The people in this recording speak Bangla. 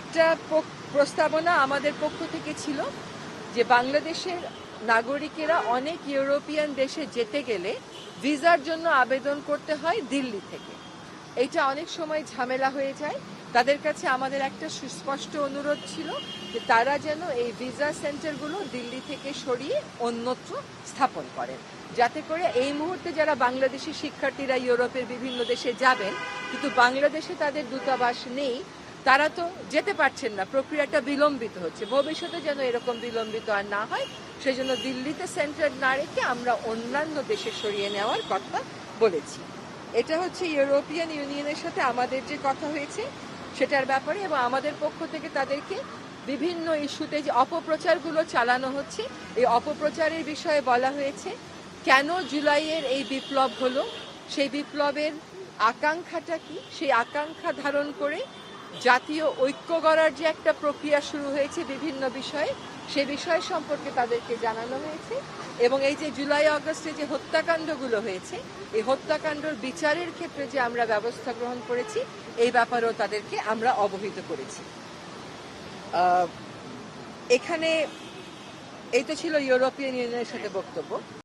একটা প্রস্তাবনা আমাদের পক্ষ থেকে ছিল যে বাংলাদেশের নাগরিকেরা অনেক ইউরোপিয়ান দেশে যেতে গেলে ভিসার জন্য আবেদন করতে হয় দিল্লি থেকে। এটা অনেক সময় ঝামেলা হয়ে যায়। তাদের কাছে আমাদের একটা সুস্পষ্ট অনুরোধ ছিল যে তারা যেন এই ভিসা সেন্টারগুলো দিল্লি থেকে সরিয়ে অন্যত্র স্থাপন করেন। যাতে করে এই মুহূর্তে যারা বাংলাদেশি শিক্ষার্থীরা ইউরোপের বিভিন্ন দেশে যাবেন, কিন্তু বাংলাদেশে তাদের দূতাবাস নেই তারা তো যেতে পারছেন না, প্রক্রিয়াটা বিলম্বিত হচ্ছে। ভবিষ্যতে যেন এরকম বিলম্বিত আর না হয় সেই জন্য দিল্লিতে সেন্টার না রেখে আমরা অন্যান্য দেশে সরিয়ে নেওয়ার কথা বলেছি। এটা হচ্ছে ইউরোপিয়ান ইউনিয়নের সাথে আমাদের যে কথা হয়েছে, সেটার ব্যাপারে এবং আমাদের পক্ষ থেকে তাদেরকে বিভিন্ন ইস্যুতে যে অপপ্রচারগুলো চালানো হচ্ছে, এই অপপ্রচারের বিষয়ে বলা হয়েছে, কেন জুলাইয়ের এই বিপ্লব হলো, সেই বিপ্লবের আকাঙ্ক্ষাটা কি? সেই আকাঙ্ক্ষা ধারণ করে জাতীয় ঐক্য গড়ার যে একটা প্রক্রিয়া শুরু হয়েছে বিভিন্ন বিষয়ে, সে বিষয় সম্পর্কে তাদেরকে জানানো হয়েছে। এবং এই যে জুলাই আগস্টে যে হত্যাকাণ্ডগুলো হয়েছে, এই হত্যাকাণ্ডর বিচারের ক্ষেত্রে যে আমরা ব্যবস্থা গ্রহণ করেছি, এই ব্যাপারেও তাদেরকে আমরা অবহিত করেছি। এখানে এই তো ছিল ইউরোপিয়ান ইউনিয়নের সাথে বক্তব্য।